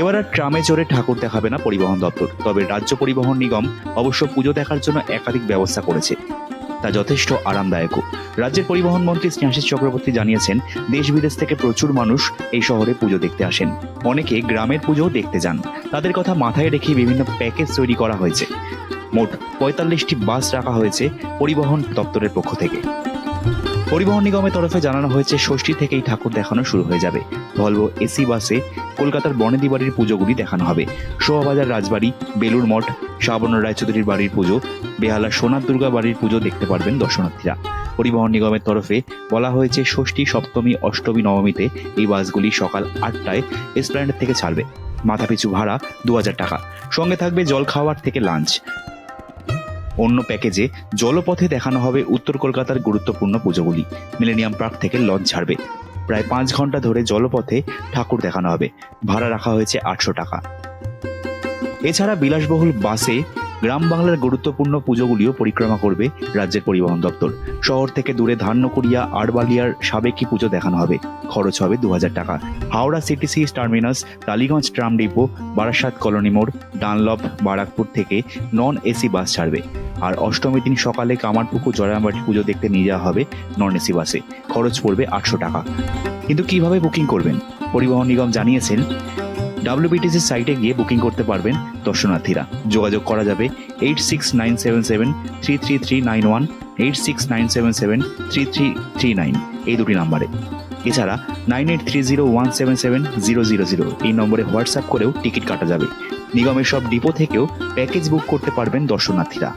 এবার আর ট্রামে চড়ে ঠাকুর দেখাবে না পরিবহন দপ্তর। তবে রাজ্য পরিবহন নিগম অবশ্য পুজো দেখার জন্য একাধিক ব্যবস্থা করেছে। তা যথেষ্ট আরামদায়কও। রাজ্যের পরিবহন মন্ত্রী স্নেহাশিস চক্রবর্তী জানিয়েছেন দেশ বিদেশ থেকে প্রচুর মানুষ এই শহরে পুজো দেখতে আসেন। অনেকে গ্রামের পুজোও দেখতে যান। তাদের কথা মাথায় রেখে বিভিন্ন প্যাকেজ তৈরি করা হয়েছে। মোট পঁয়তাল্লিশটি বাস রাখা হয়েছে পরিবহন দপ্তরের পক্ষ থেকে। পরিবহন নিগমের তরফে জানানো হয়েছে, ষষ্ঠী থেকেই ঠাকুর দেখানো শুরু হয়ে যাবে। ভলভো এসি বাসে কলকাতার বনেদি বাড়ির পুজোগুলি দেখানো হবে। শোভাবাজার রাজবাড়ি বেলুর মঠ শ্রাবণ রায়চৌধুরীর বাড়ির পুজো, বেহালা সোনার দুর্গা বাড়ির পুজো দেখতে পারবেন দর্শনার্থীরা। পরিবহন নিগমের তরফে বলা হয়েছে, ষষ্ঠী, সপ্তমী, অষ্টমী, নবমীতে এই বাসগুলি সকাল আটটায় এসপ্ল্যানেড থেকে ছাড়বে। মাথাপিছু ভাড়া দু হাজার টাকা। সঙ্গে থাকবে জল খাওয়ার থেকে লাঞ্চ। অন্য প্যাকেজে জলপথে দেখানো হবে উত্তর কলকাতার গুরুত্বপূর্ণ পুজোগুলি। মিলেনিয়াম পার্ক থেকে লঞ্চ ছাড়বে প্রায় পাঁচ ঘণ্টা ধরে জলপথে ঠাকুর দেখানো হবে। ভাড়া রাখা হয়েছে আটশো টাকা। এছাড়া বিলাসবহুল বাসে গ্রাম বাংলার গুরুত্বপূর্ণ পুজোগুলিও পরিক্রমা করবে রাজ্যের পরিবহন দপ্তর। শহর থেকে দূরে ধান্যকুড়িয়া, আড়বালিয়ার সাবেকি পুজো দেখানো হবে। খরচ হবে দু হাজার টাকা। Howrah CTC terminus, Tollygunge tram depot, Barasat colony মোড়, ডানলপ, বারাকপুর থেকে নন এসি বাস ছাড়বে। আর অষ্টমী দিন সকালে কামারপুকুর জয়রামবাটি পুজো দেখতে নিয়ে যাওয়া হবে নন এসি বাসে। খরচ পড়বে আটশো টাকা। কিন্তু কীভাবে বুকিং করবেন? পরিবহন নিগম জানিয়েছেন, ডাব্লিউবিটিসি সাইটে গিয়ে বুকিং করতে পারবেন দর্শনার্থীরা। যোগাযোগ করা যাবে eight six nine seven seven, three three three nine one, eight six nine seven seven, three three three nine. এই দুটি নাম্বারে। এছাড়া nine eight three zero one seven seven zero zero zero. এই নম্বরে হোয়াটসঅ্যাপ করেও টিকিট কাটা যাবে। নিগমের সব ডিপো থেকেও প্যাকেজ বুক করতে পারবেন দর্শনার্থীরা।